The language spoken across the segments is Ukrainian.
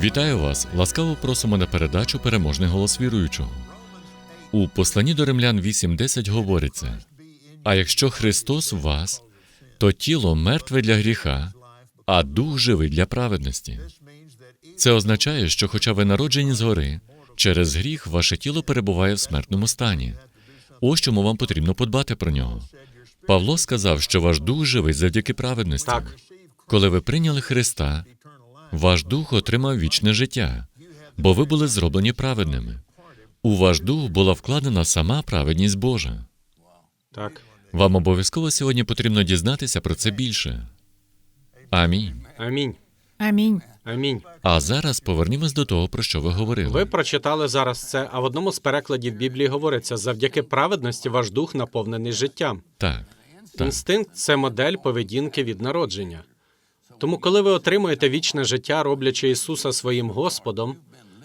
Вітаю вас! Ласкаво просимо на передачу Переможний голос віруючого. У посланні до римлян 8.10 говориться: А якщо Христос в вас, то тіло мертве для гріха, а дух живий для праведності. Це означає, що, хоча ви народжені згори, через гріх ваше тіло перебуває в смертному стані. Ось чому вам потрібно подбати про нього. Павло сказав, що ваш дух живий завдяки праведності. Так. Коли ви прийняли Христа, ваш дух отримав вічне життя, бо ви були зроблені праведними. У ваш дух була вкладена сама праведність Божа. Так. Вам обов'язково сьогодні потрібно дізнатися про це більше. Амінь. Амінь. Амінь. Амінь. А зараз повернімось до того, про що ви говорили. Ви прочитали зараз це, а в одному з перекладів Біблії говориться: завдяки праведності ваш дух наповнений життям. Так, так, Інстинкт це модель поведінки від народження. Тому, коли ви отримуєте вічне життя, роблячи Ісуса своїм Господом,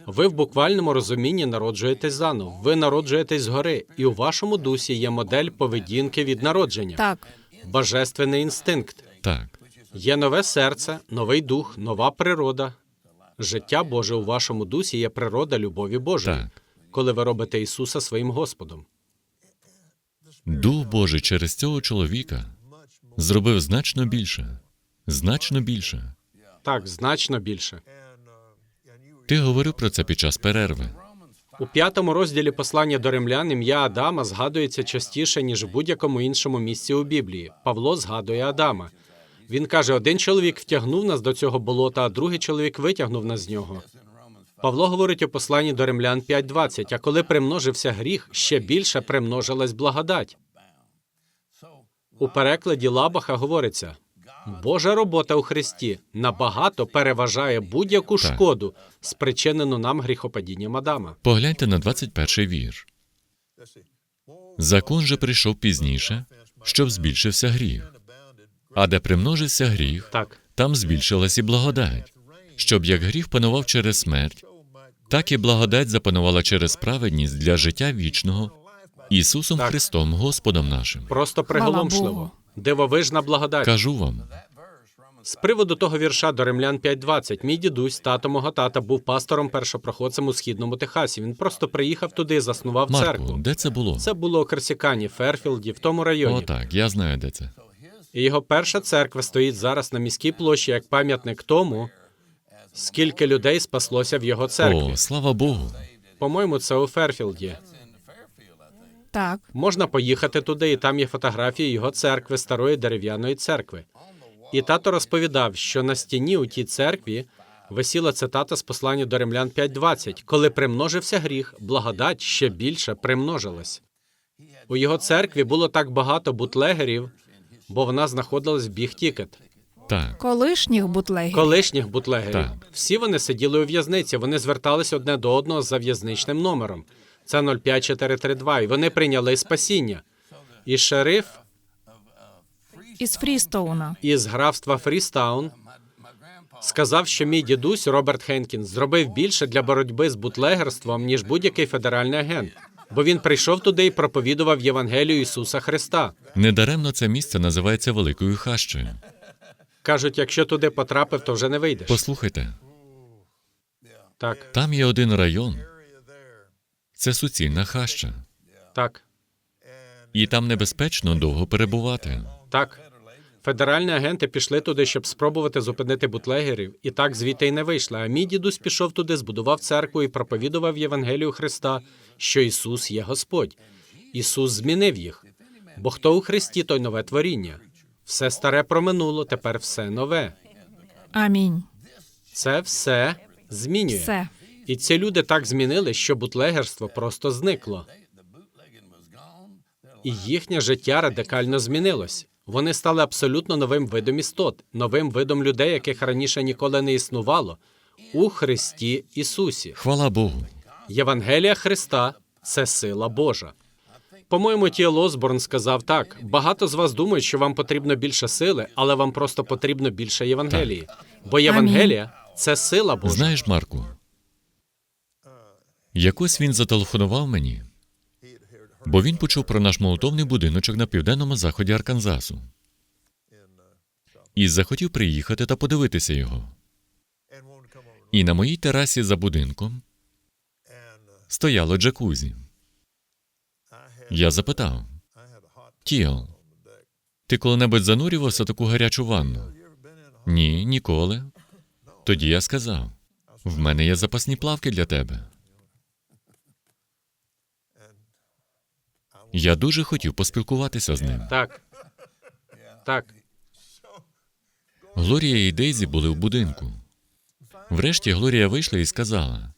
ви в буквальному розумінні народжуєтесь заново. Ви народжуєтесь згори, і у вашому дусі є модель поведінки від народження. Так, Божественний інстинкт. так, Є нове серце, новий дух, нова природа. Життя Боже у вашому дусі є природа любові Божої, так. коли ви робите Ісуса своїм Господом. Дух Божий через цього чоловіка зробив значно більше, значно більше. Так, значно більше. Ти говорив про це під час перерви. У п'ятому розділі послання до римлян ім'я Адама згадується частіше, ніж в будь-якому іншому місці у Біблії. Павло згадує Адама. Він каже: один чоловік втягнув нас до цього болота, а другий чоловік витягнув нас з нього. Павло говорить у посланні до римлян 5.20, а коли примножився гріх, ще більше примножилась благодать. У перекладі Лабаха говориться: Божа робота у Христі набагато переважає будь-яку Так. шкоду, спричинену нам гріхопадінням Адама. Погляньте на 21 вірш. Закон же прийшов пізніше, щоб збільшився гріх. А де примножився гріх, Так, там збільшилась і благодать, щоб як гріх панував через смерть, так і благодать запанувала через праведність для життя вічного Ісусом Так. Христом, Господом нашим. просто приголомшливо. Дивовижна благодать. Кажу вам, З приводу того вірша до римлян 5.20. Мій дідусь, тато мого тата, був пастором першопроходцем у східному Техасі. Він просто приїхав туди, заснував Марку, церкву. де це було? Це було у Керсікані, Ферфілді, в тому районі. О, так, я знаю, де це. І його перша церква стоїть зараз на міській площі як пам'ятник тому, скільки людей спаслося в його церкві. О, слава Богу. По-моєму, це у Ферфілді. Так, Можна поїхати туди, і там є фотографії його церкви, старої дерев'яної церкви. І тато розповідав, що на стіні у тій церкві висіла цитата з послання до римлян 5.20. Коли примножився гріх, благодать ще більше примножилась. У його церкві було так багато бутлегерів, бо вона знаходилась в Біг-Тікет. Так, колишніх бутлегів. Колишніх бутлегерів. Так. Всі вони сиділи у в'язниці, вони звертались одне до одного за в'язничним номером. Це 05432, і вони прийняли спасіння. І шериф Із Фрістоуна. із графства Фрістаун сказав, що мій дідусь Роберт Хенкінс зробив більше для боротьби з бутлегерством, ніж будь-який федеральний агент. Бо він прийшов туди і проповідував Євангелію Ісуса Христа. недаремно це місце називається Великою Хащею. Кажуть, якщо туди потрапив, то вже не вийдеш. Послухайте, Так, там є один район. Це суцільна хаща. так, І там небезпечно довго перебувати. так. Федеральні агенти пішли туди, щоб спробувати зупинити бутлегерів, і так звідти й не вийшли. А мій дідусь пішов туди, збудував церкву і проповідував Євангелію Христа, що Ісус є Господь. Ісус змінив їх. Бо хто у Христі, той нове творіння. Все старе проминуло, тепер все нове. Амінь. Це все змінює. Все. І ці люди так змінили, що бутлегерство просто зникло. І їхнє життя радикально змінилось. Вони стали абсолютно новим видом істот, новим видом людей, яких раніше ніколи не існувало, у Христі Ісусі. Хвала Богу. Євангелія Христа це сила Божа. По-моєму, Тіел Осборн сказав так: багато з вас думають, що вам потрібно більше сили, але вам просто потрібно більше Євангелії. Бо Євангелія це сила Божа. Знаєш, Марку, якось він зателефонував мені бо він почув про наш молотовний будиночок на південному заході Арканзасу і захотів приїхати та подивитися його. І на моїй терасі за будинком стояло джакузі. Я запитав: Тіл, ти коли-небудь занурювався таку гарячу ванну? Ні, ніколи. Тоді я сказав: в мене є запасні плавки для тебе. Я дуже хотів поспілкуватися з ним. Так. Так. Глорія і Дейзі були в будинку. Врешті Глорія вийшла і сказала: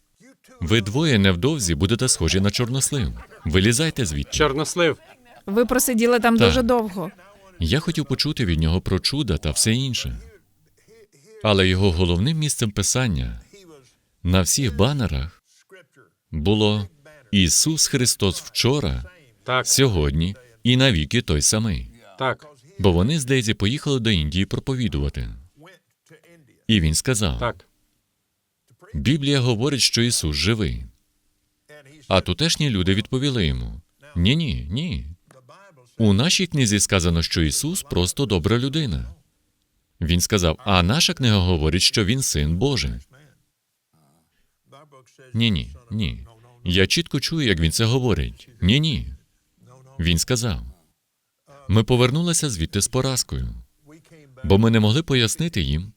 Ви двоє невдовзі будете схожі на чорнослив. Вилізайте звідти. Чорнослив. Ви просиділи там Так. дуже довго. Я хотів почути від нього про чуда та все інше. Але його головним місцем писання на всіх банерах було Ісус Христос вчора, Так. сьогодні і навіки той самий. Так. Бо вони з Дейзі поїхали до Індії проповідувати. І він сказав: Так. Біблія говорить, що Ісус живий. А тутешні люди відповіли йому: Ні, ні, ні. У нашій книзі сказано, що Ісус просто добра людина. Він сказав: А наша книга говорить, що він син Божий. Ні, ні, ні. Я чітко чую, як він це говорить. Ні, ні. Він сказав: Ми повернулися звідти з поразкою, бо ми не могли пояснити їм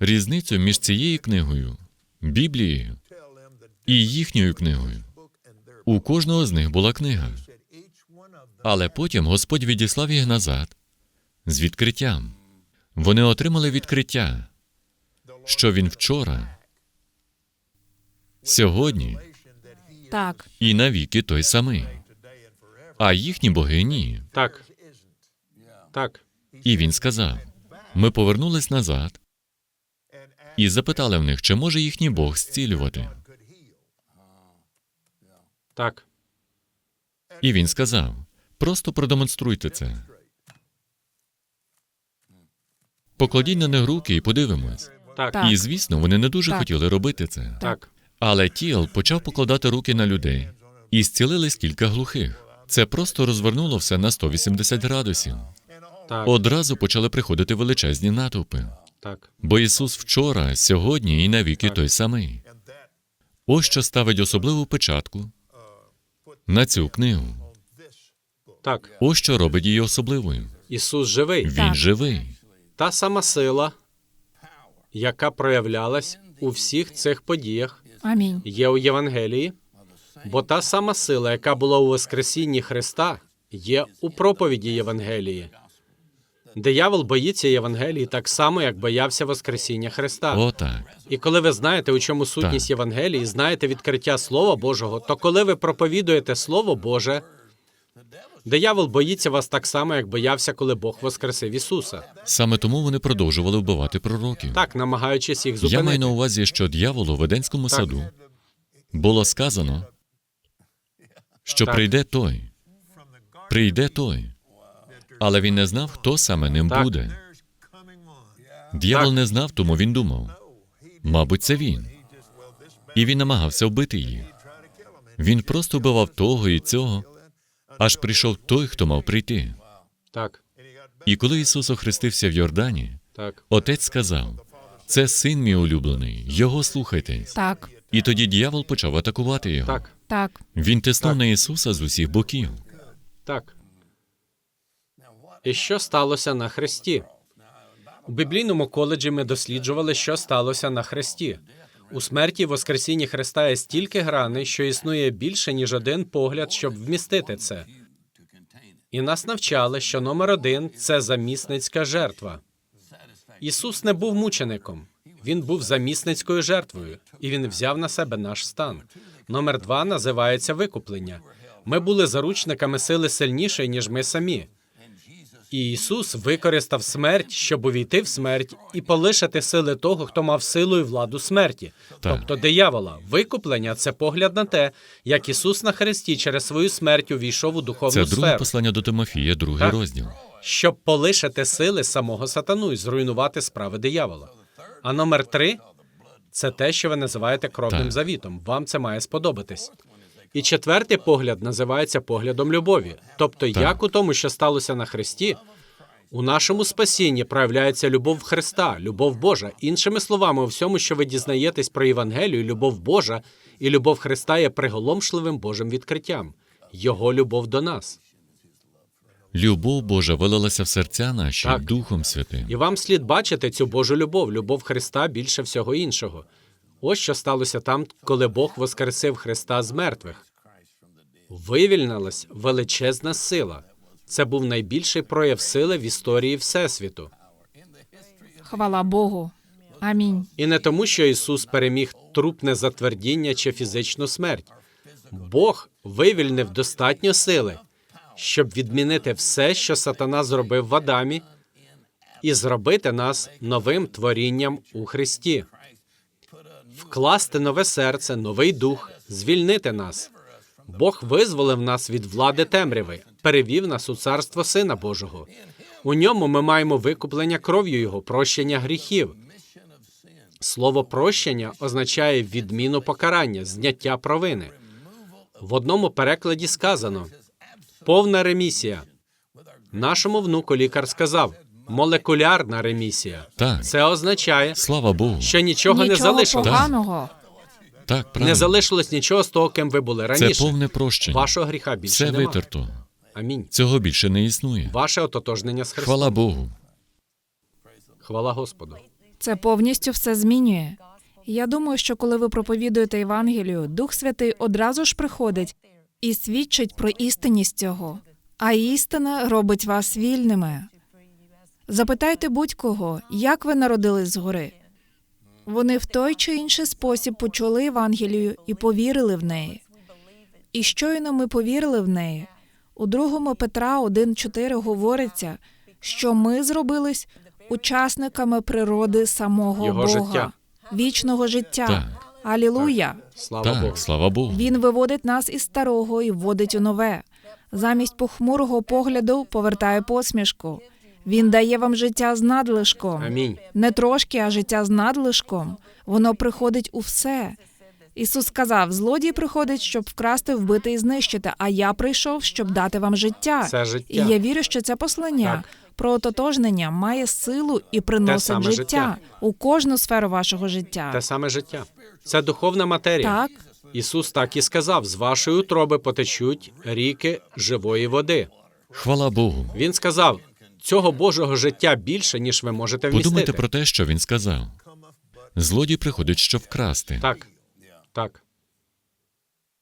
різницю між цією книгою, Біблією і їхньою книгою. У кожного з них була книга. Але потім Господь відіслав їх назад з відкриттям. Вони отримали відкриття, що він вчора, сьогодні Так. і навіки той самий. А їхні боги ні. Так. Так. І він сказав: ми повернулись назад і запитали в них, чи може їхній Бог зцілювати. Так. І він сказав: просто продемонструйте це. Покладіть на них руки і подивимось. Так. І звісно, вони не дуже Так. хотіли робити це. Так. Але Тіл почав покладати руки на людей і зцілились кілька глухих. Це просто розвернуло все на 180 градусів. Так. Одразу почали приходити величезні натовпи. Так. Бо Ісус вчора, сьогодні і навіки той самий. Ось що ставить особливу печатку на цю книгу. Так. Ось що робить її особливою. Ісус живий. Він Так. живий. Та сама сила, яка проявлялась у всіх цих подіях, Амінь. є у Євангелії, бо та сама сила, яка була у Воскресінні Христа, є у проповіді Євангелії. Диявол боїться Євангелії так само, як боявся Воскресіння Христа. Отак. І коли ви знаєте, у чому сутність Так. Євангелії, знаєте відкриття Слова Божого, то коли ви проповідуєте Слово Боже, диявол боїться вас так само, як боявся, коли Бог воскресив Ісуса. Саме тому вони продовжували вбивати пророків. Так, намагаючись їх зупинити. Я маю на увазі, що дьяволу в Едемському Так. саду було сказано, що прийде той, прийде той, але він не знав, хто саме ним буде. Д'явол не знав, тому він думав, мабуть, це він. І він намагався вбити їх. Він просто вбивав того і цього, аж прийшов той, хто мав прийти. Так, І коли Ісус охрестився в Йордані, так, Отець сказав: Це син мій улюблений, його слухайтесь. Так. І тоді дьявол почав атакувати його. так, Так. Він тиснув Так. на Ісуса з усіх боків. так. І що сталося на Христі? У біблійному коледжі ми досліджували, що сталося на Христі. У смерті і Воскресінні Христа є стільки граней, що існує більше, ніж один погляд, щоб вмістити це. І нас навчали, що номер один це замісницька жертва. Ісус не був мучеником, він був замісницькою жертвою, і він взяв на себе наш стан. Номер два називається викуплення. Ми були заручниками сили сильнішої, ніж ми самі. І Ісус використав смерть, щоб увійти в смерть і полишити сили того, хто мав силу і владу смерті, Так. тобто диявола. Викуплення це погляд на те, як Ісус на хресті через свою смерть увійшов у духовну Це друге сферу, послання до Тимофія, другий Так. розділ. щоб полишити сили самого сатану і зруйнувати справи диявола. А номер три це те, що ви називаєте кровним Так. завітом. Вам це має сподобатись. І четвертий погляд називається поглядом любові. Тобто, як у тому, що сталося на Христі, у нашому спасінні проявляється любов Христа, любов Божа. Іншими словами, у всьому, що ви дізнаєтесь про Євангелію, любов Божа і любов Христа є приголомшливим Божим відкриттям. Його любов до нас. Любов Божа вилилася в серця наші Так. Духом Святим. І вам слід бачити цю Божу любов, любов Христа більше всього іншого. Ось що сталося там, коли Бог воскресив Христа з мертвих. Вивільнилась величезна сила. Це був найбільший прояв сили в історії Всесвіту. Хвала Богу. Амінь. І не тому, що Ісус переміг трупне затвердіння чи фізичну смерть. Бог вивільнив достатньо сили, щоб відмінити все, що сатана зробив в Адамі, і зробити нас новим творінням у Христі, вкласти нове серце, новий дух, звільнити нас. Бог визволив нас від влади темряви, перевів нас у царство Сина Божого. У ньому ми маємо викуплення кров'ю Його, прощення гріхів. Слово прощення означає відміну покарання, зняття провини. В одному перекладі сказано повна ремісія. Нашому внуку лікар сказав молекулярна ремісія. Так. Це означає, Слава Богу. що нічого, не Нічого залишилось. поганого. Так, правильно. Не залишилось нічого з того, ким ви були Це раніше. повне прощення. Вашого гріха більше Все нема. витерто. Амінь. Цього більше не існує. Ваше ототожнення з Христом. Хвала Богу. Хвала Господу. Це повністю все змінює. Я думаю, що коли ви проповідуєте Євангелію, Дух Святий одразу ж приходить і свідчить про істинність цього. А істина робить вас вільними. Запитайте будь-кого, як ви народились згори. Вони в той чи інший спосіб почули Євангелію і повірили в неї. І щойно ми повірили в неї. У другому Петра 1.4 говориться, що ми зробились учасниками природи самого Його Бога, життя. вічного життя. Так. Алілуя! Слава Богу. Слава Богу. Він виводить нас із старого і вводить у нове. Замість похмурого погляду повертає посмішку. Він дає вам життя з надлишком. Амінь. Не трошки, а життя з надлишком. Воно приходить у все. Ісус сказав: злодій приходить, щоб вкрасти, вбити і знищити. А я прийшов, щоб дати вам життя. Це життя. І я вірю, що це послання Так. Про ототожнення має силу і приносить життя, життя. у кожну сферу вашого життя. Те саме життя. Це духовна матерія. Так, Ісус так і сказав: з вашої утроби потечуть ріки живої води. Хвала Богу. Він сказав: цього Божого життя більше, ніж ви можете вмістити. Подумайте про те, що він сказав. Злодій приходить, щоб вкрасти. Так, так,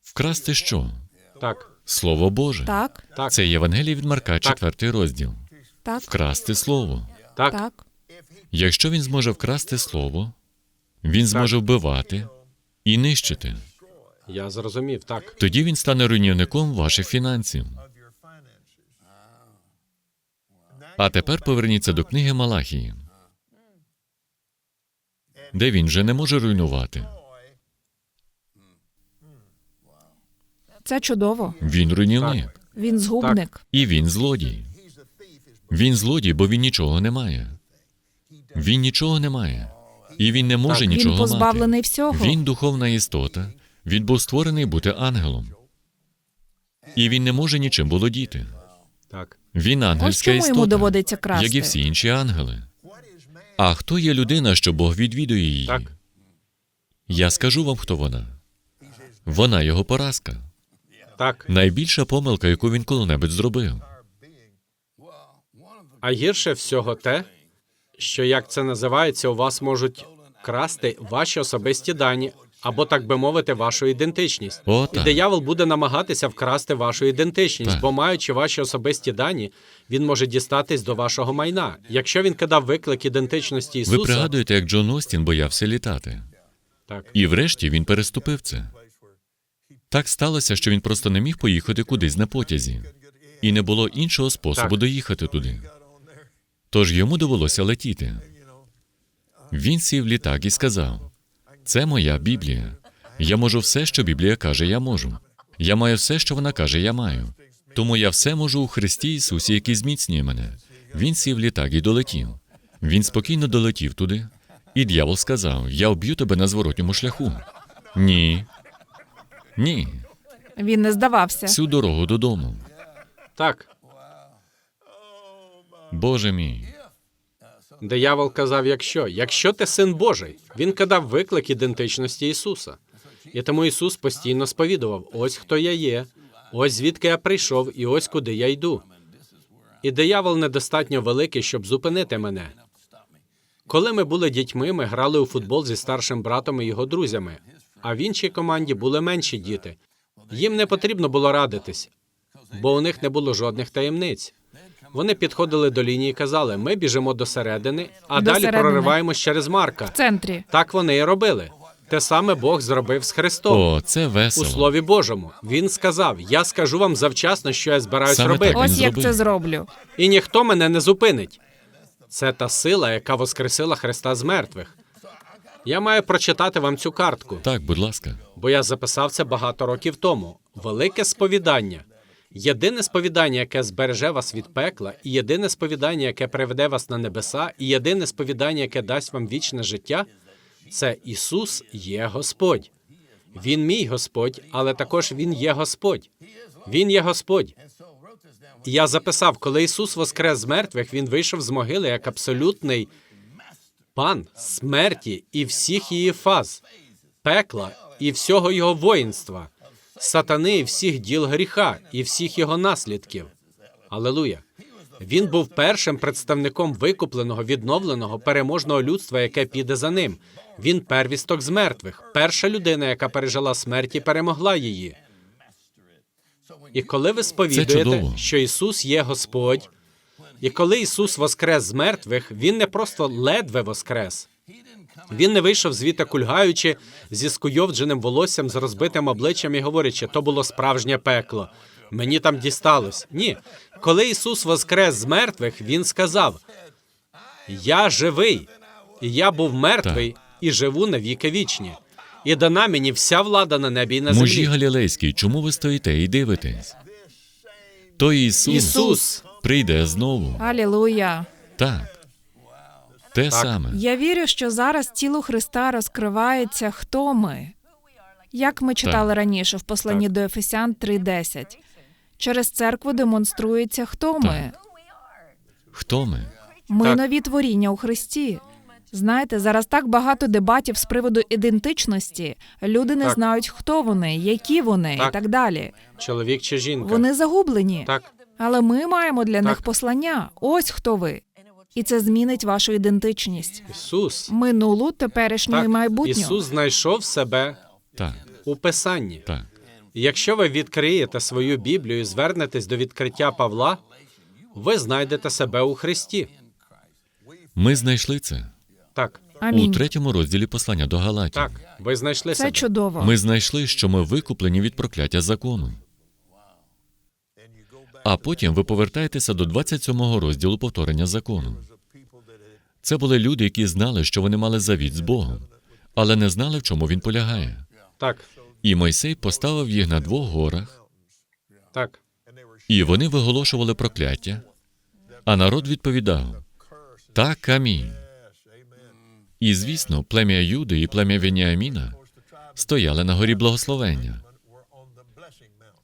Вкрасти що? так, Слово Боже. так, так, Це Євангеліє від Марка, четвертий розділ. Так, Вкрасти слово. так, так. Якщо він зможе вкрасти слово, він зможе вбивати і нищити. Я зрозумів, так. Тоді він стане руйнівником ваших фінансів. А тепер поверніться до книги Малахії, де він вже не може руйнувати. Це чудово. Він руйнівник. Він згубник. І він злодій. Він злодій, бо він нічого не має. Він нічого не має. І він не може Так. нічого Він позбавлений мати. всього. Він духовна істота. Він був створений бути ангелом. І він не може нічим володіти. Так. Він Ось чому істота, йому доводиться красти. як і всі інші ангели. А хто є людина, що Бог відвідує її? Так. Я скажу вам, хто вона. Вона його поразка. Так. Найбільша помилка, яку він коли-небудь зробив. А гірше всього те, що як це називається, у вас можуть красти ваші особисті дані, або, так би мовити, вашу ідентичність. О, І диявол буде намагатися вкрасти вашу ідентичність, Так. бо маючи ваші особисті дані, він може дістатись до вашого майна. Якщо він кидав виклик ідентичності Ісуса, Ви пригадуєте, як Джон Остін боявся літати. так, І врешті він переступив це. Так сталося, що він просто не міг поїхати кудись на потязі, і не було іншого способу Так. доїхати туди. Тож йому довелося летіти. Він сів в літак і сказав: Це моя Біблія. Я можу все, що Біблія каже, я можу. Я маю все, що вона каже, я маю. Тому я все можу у Христі Ісусі, який зміцнює мене. Він сів в літак і долетів. Він спокійно долетів туди, і дьявол сказав: Я вб'ю тебе на зворотньому шляху. Ні. Ні. Він не здавався. всю дорогу додому. Так. Боже мій, Диявол казав, якщо, якщо ти син Божий, він кидав виклик ідентичності Ісуса. І тому Ісус постійно сповідував: ось хто я є, ось звідки я прийшов, і ось куди я йду. І диявол недостатньо великий, щоб зупинити мене. Коли ми були дітьми, ми грали у футбол зі старшим братом і його друзями. А в іншій команді були менші діти. Їм не потрібно було радитись, бо у них не було жодних таємниць. Вони підходили до лінії і казали: ми біжимо до середини, а До далі середини. прориваємось через Марка. В центрі. Так вони і робили. Те саме Бог зробив з Христом. о, це У. Слові Божому він сказав: Я скажу вам завчасно, що я збираюсь Саме робити, так. Ось як зробив. це зроблю. і ніхто мене не зупинить. Це та сила, яка воскресила Христа з мертвих. Я маю прочитати вам цю картку, Так, будь ласка. бо я записав це багато років тому. Велике сповідання. Єдине сповідання, яке збереже вас від пекла, і єдине сповідання, яке приведе вас на небеса, і єдине сповідання, яке дасть вам вічне життя, це Ісус є Господь. Він мій Господь, але також Він є Господь. Він є Господь. І я записав, коли Ісус воскрес з мертвих, Він вийшов з могили як абсолютний пан смерті і всіх її фаз, пекла і всього його воїнства, сатани і всіх діл гріха і всіх його наслідків. Алелуя. Він був першим представником викупленого, відновленого, переможного людства, яке піде за ним. Він первісток з мертвих, перша людина, яка пережила смерть і перемогла її. І коли ви сповідуєте, що Ісус є Господь, і коли Ісус воскрес з мертвих, Він не просто ледве воскрес. Він не вийшов звідти кульгаючи зі скуйовдженим волоссям з розбитим обличчям і говорячи, то було справжнє пекло. Мені там дісталось. Ні. Коли Ісус воскрес з мертвих, Він сказав: Я живий, і я був мертвий і живу на віки вічні. І дана мені вся влада на небі і на Мужі землі. галілейські, чому ви стоїте і дивитесь? Той Ісус, Ісус. прийде знову. Алілуя. Так. Те саме. Я вірю, що зараз тілу Христа розкривається, хто ми. Як ми читали раніше в посланні до Ефесян 3.10. Через церкву демонструється, хто ми. Хто ми? Ми Так. нові творіння у Христі. Знаєте, зараз так багато дебатів з приводу ідентичності. Люди не Так. знають, хто вони, які вони і Так. так далі. Чоловік чи жінка? Вони загублені. Так. Але ми маємо для них послання. Ось хто ви. І це змінить вашу ідентичність. Ісус. Минулу, теперішню і майбутню. Ісус знайшов себе Так, у Писанні. так. І Якщо ви відкриєте свою Біблію і звернетесь до відкриття Павла, ви знайдете себе у Христі. Ми знайшли це Так, у третьому розділі послання до Галатів. так, ви знайшли Це себе. чудово. Ми знайшли, що ми викуплені від прокляття закону. А потім ви повертаєтеся до 27-го розділу повторення закону. Це були люди, які знали, що вони мали завіт з Богом, але не знали, в чому він полягає. Так, І Мойсей поставив їх на двох горах, так, і вони виголошували прокляття, а народ відповідав: Так, амінь. І звісно, плем'я Юди і плем'я Веніаміна стояли на горі благословення.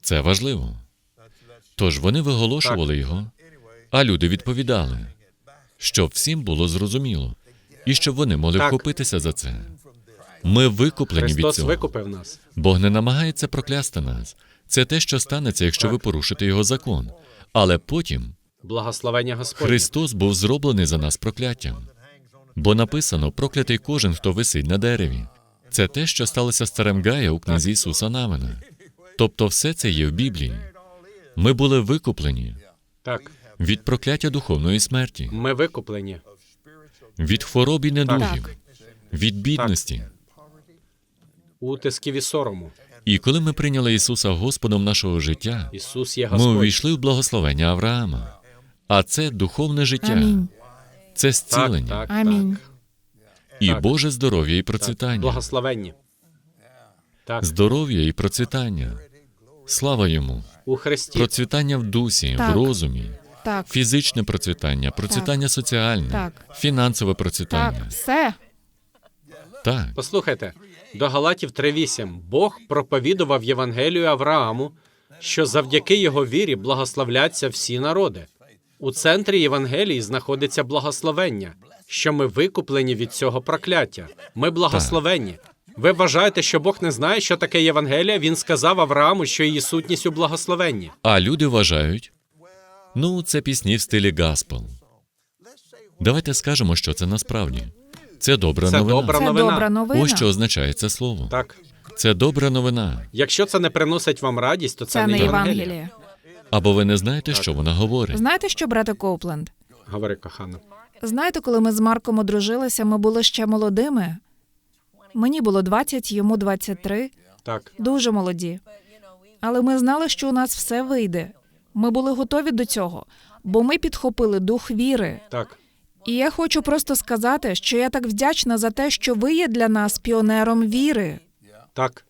Це важливо. Тож вони виголошували його, а люди відповідали, щоб всім було зрозуміло, і щоб вони могли Так. вхопитися за це. Ми викуплені від цього. викупив нас. Бог не намагається проклясти нас. Це те, що станеться, якщо ви порушите його закон. Але потім Благословення Господнє. Христос був зроблений за нас прокляттям. Бо написано проклятий кожен, хто висить на дереві. Це те, що сталося з царем Гая у книзі Ісуса Навина. Тобто, все це є в Біблії. Ми були викуплені Так, від прокляття духовної смерті, ми викуплені. від хвороб і недугів, Так. від бідності. Утисків і сорому. І коли ми прийняли Ісуса Господом нашого життя, Ісус є Ми Господь. увійшли в благословення Авраама. А це духовне життя, Амінь. це Так, зцілення так, Амінь. і так. Боже здоров'я і процвітання. Благословенні. Так, Здоров'я і процвітання. Слава йому. У Христі. Процвітання в дусі, Так. в розумі, Так, фізичне процвітання, процвітання соціальне, Так. фінансове так, процвітання. все. Так. Послухайте, До Галатів 3.8. Бог проповідував Євангелію Аврааму, що завдяки його вірі благословляться всі народи. У центрі Євангелії знаходиться благословення, що ми викуплені від цього прокляття. Ми благословенні. Ви вважаєте, що Бог не знає, що таке Євангелія? Він сказав Аврааму, що її сутність у благословенні. А люди вважають, ну, це пісні в стилі гаспел. Давайте скажемо, що це насправді. Це добра Це новина. добра Це новина. добра новина. Ось що означає це слово. Так, Це добра новина. якщо це не приносить вам радість, то це, Це не Євангелія. Євангеліє. Або ви не знаєте, що вона говорить. Знаєте що, брате Коупленд? Говори, кохана. Знаєте, коли ми з Марком одружилися, ми були ще молодими. Мені було 20, йому 23. Так, Дуже молоді. Але ми знали, що у нас все вийде. Ми були готові до цього, бо ми підхопили дух віри. так. І я хочу просто сказати, що я так вдячна за те, що ви є для нас піонером віри. Так.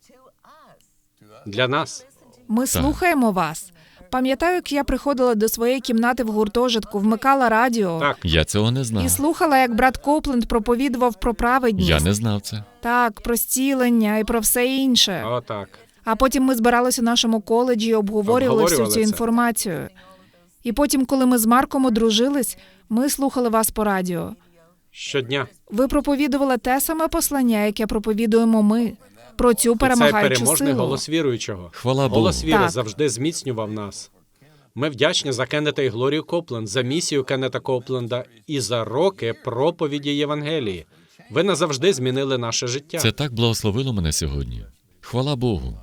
Для нас. Ми слухаємо вас. Пам'ятаю, як я приходила до своєї кімнати в гуртожитку, вмикала радіо Так. Я цього не і слухала, як брат Копленд проповідував про праведність. Я не знав це. Так, про зцілення і про все інше. О, так. А потім ми збиралися у нашому коледжі і обговорювали всю цю це. інформацію. І потім, коли ми з Марком одружились, ми слухали вас по радіо. Щодня. Ви проповідували те саме послання, яке проповідуємо ми, про цю І цей перемагаючу переможний силу. голос віруючого. Хвала Богу. Голос віри Так. завжди зміцнював нас. Ми вдячні за Кеннета і Глорію Копленд, за місію Кеннета Копленда і за роки проповіді Євангелії. Ви назавжди змінили наше життя. Це так благословило мене сьогодні. Хвала Богу.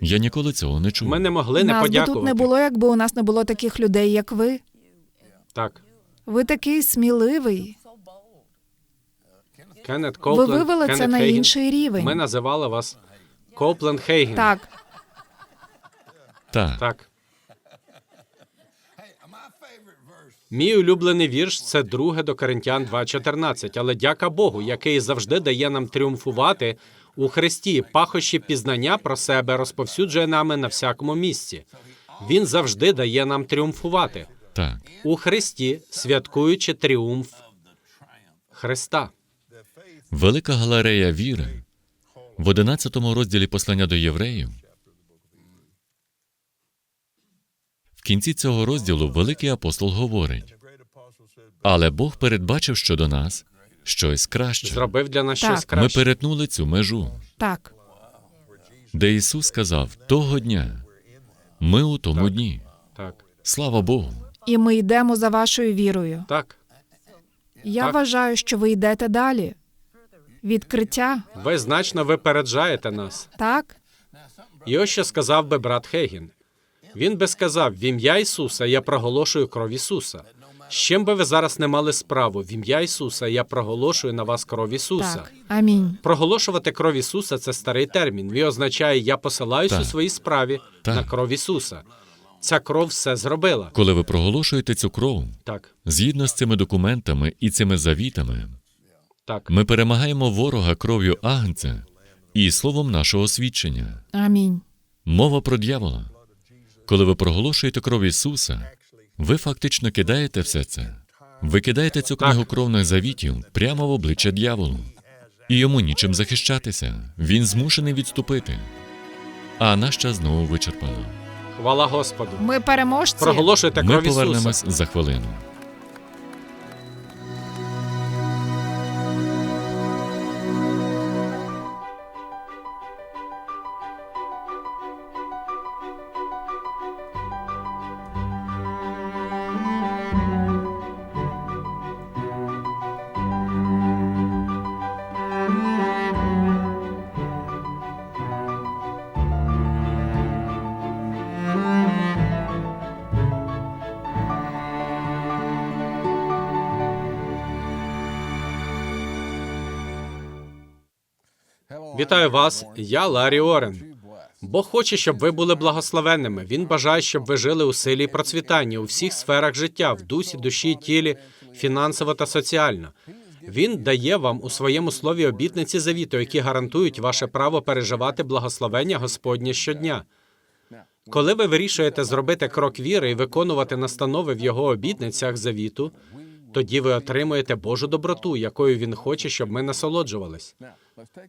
Я ніколи цього не чув. Ми не могли не Нас подякувати. тут не було, якби у нас не було таких людей, як ви. Так. Ви такий сміливий. Кеннет Ви Копленд, вивели це Кеннет на Хейген. інший рівень. Ми називали вас Копленд Хейген. Так, Так. Так. Мій улюблений вірш це друге до Коринтян 2.14. Але дяка Богу, який завжди дає нам тріумфувати у Христі, пахощі пізнання про себе розповсюджує нами на всякому місці. Він завжди дає нам тріумфувати Так. у Христі, святкуючи тріумф Христа. Велика галерея віри в 11 розділі послання до євреїв. В кінці цього розділу великий апостол говорить: але Бог передбачив щодо нас щось краще. Зробив для нас Так. щось Ми краще. перетнули цю межу, так. де Ісус сказав: того дня ми у тому дні. Так. Слава Богу. І ми йдемо за вашою вірою. Так. Я Так. вважаю, що ви йдете далі. Відкриття, Ви значно випереджаєте нас. так? І ось що сказав би брат Хейген. Він би сказав: в ім'я Ісуса я проголошую кров Ісуса. З чим би ви зараз не мали справу? В ім'я Ісуса я проголошую на вас кров Ісуса. Так. Амінь. Проголошувати кров Ісуса це старий термін. Він означає, я посилаюсь Так. у своїй справі Так. на кров Ісуса. Ця кров все зробила. Коли ви проголошуєте цю кров, Так, згідно з цими документами і цими завітами, так, ми перемагаємо ворога кров'ю агнця і словом нашого свідчення. Амінь. Мова про дьявола. Коли ви проголошуєте кров Ісуса, ви фактично кидаєте все це. Ви кидаєте цю книгу кровних завітів прямо в обличчя дьяволу. І йому нічим захищатися. Він змушений відступити. А наш час знову вичерпано. хвала Господу. Ми переможці. Проголошуйте Ми кров Ісуса. повернемось за хвилину. Вітаю вас, я Ларі Орен. Бог хоче, щоб ви були благословенними. Він бажає, щоб ви жили у силі і процвітанні у всіх сферах життя, в дусі, душі, тілі, фінансово та соціально. Він дає вам у своєму слові обітниці завіту, які гарантують ваше право переживати благословення Господнє щодня. Коли ви вирішуєте зробити крок віри і виконувати настанови в його обітницях завіту, тоді ви отримуєте Божу доброту, якою він хоче, щоб ми насолоджувались.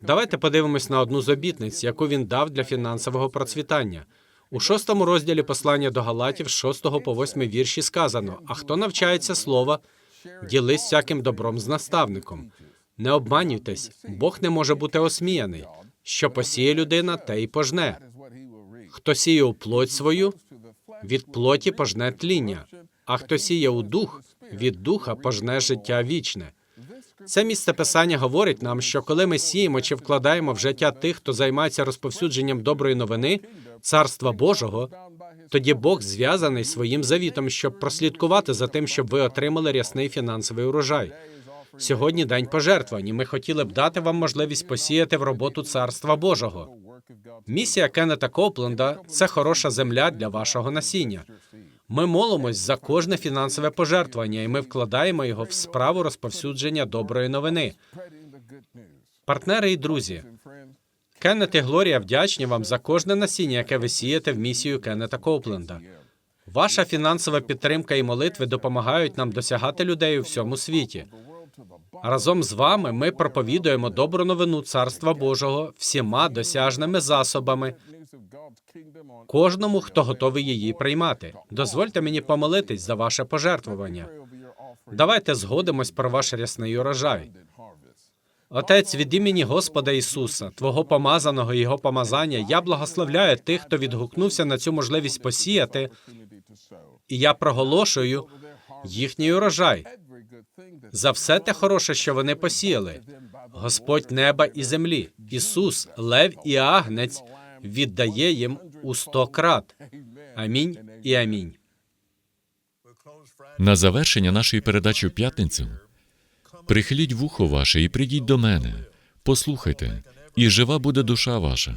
Давайте подивимось на одну з обітниць, яку він дав для фінансового процвітання. У шостому розділі послання до Галатів, з 6 по 8 вірші сказано: А хто навчається слова, ділись всяким добром з наставником. Не обманюйтесь, Бог не може бути осміяний. Що посіє людина, те й пожне. Хто сіє у плоть свою, від плоті пожне тління, а хто сіє у дух, від духа пожне життя вічне. Це місце писання говорить нам, що коли ми сіємо чи вкладаємо в життя тих, хто займається розповсюдженням доброї новини, царства Божого, тоді Бог зв'язаний своїм завітом, щоб прослідкувати за тим, щоб ви отримали рясний фінансовий урожай. Сьогодні день пожертвувань, і ми хотіли б дати вам можливість посіяти в роботу царства Божого. Місія Кеннета Копленда це хороша земля для вашого насіння. Ми молимось за кожне фінансове пожертвування, і ми вкладаємо його в справу розповсюдження доброї новини. Партнери і друзі, Кеннет і Глорія вдячні вам за кожне насіння, яке ви сієте в місію Кеннета Копленда. Ваша фінансова підтримка і молитви допомагають нам досягати людей у всьому світі. Разом з вами ми проповідуємо добру новину Царства Божого всіма досяжними засобами, кожному, хто готовий її приймати. Дозвольте мені помолитись за ваше пожертвування. Давайте згодимось про ваш рясний урожай. Отець, від імені Господа Ісуса, Твого помазаного Його помазання, я благословляю тих, хто відгукнувся на цю можливість посіяти, і я проголошую їхній урожай за все те хороше, що вони посіяли. Господь неба і землі, Ісус, Лев і Агнець віддає їм у сто крат. Амінь і амінь. На завершення нашої передачі в п'ятницю прихиліть вухо ваше і прийдіть до мене. Послухайте, і жива буде душа ваша,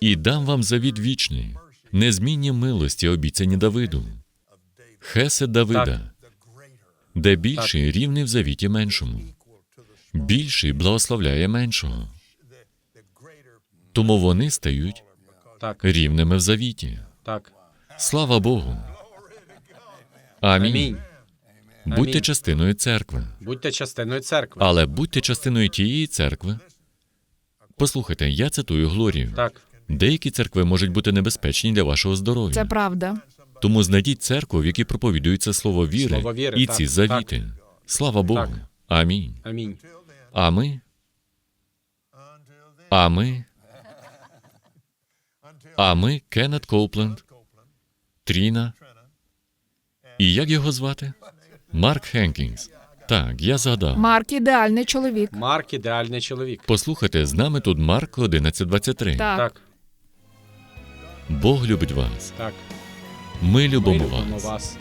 і дам вам завіт вічний, незмінні милості, обіцяні Давиду. Хесе Давида, де більший рівний в завіті меншому, більший благословляє меншого. Тому вони стають Так, рівними в завіті. так. Слава Богу. Амінь. Амінь. Будьте Амінь. частиною церкви. Будьте частиною церкви. Але будьте частиною тієї церкви. Послухайте, я цитую Глорію. Так, Деякі церкви можуть бути небезпечні для вашого здоров'я. Це правда. Тому знайдіть церкву, в якій проповідується слово віри, Слово віри, і так, ці завіти. Слава Богу. Так. Амінь. амінь. А ми. А ми. А ми Кеннет Коупленд, Тріна. І як його звати? Марк Хенкінс. Так, я згадав. Марк ідеальний чоловік. Марк ідеальний чоловік. Послухайте, з нами тут Марк 1123. Так. Так, Бог любить вас. так. Ми любимо вас. вас.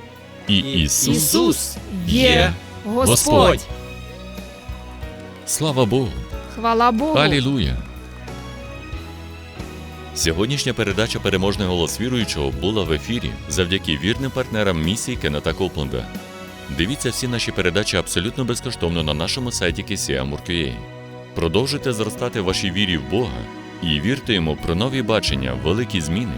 І І Ісус. Ісус є Господь. Господь. Слава Богу. Хвала Богу. Алілуя. Сьогоднішня передача Переможний голос віруючого була в ефірі завдяки вірним партнерам місії Кеннета Копленда. Дивіться всі наші передачі абсолютно безкоштовно на нашому сайті KCM.UA. Продовжуйте зростати в вашій вірі в Бога і вірте йому про нові бачення, великі зміни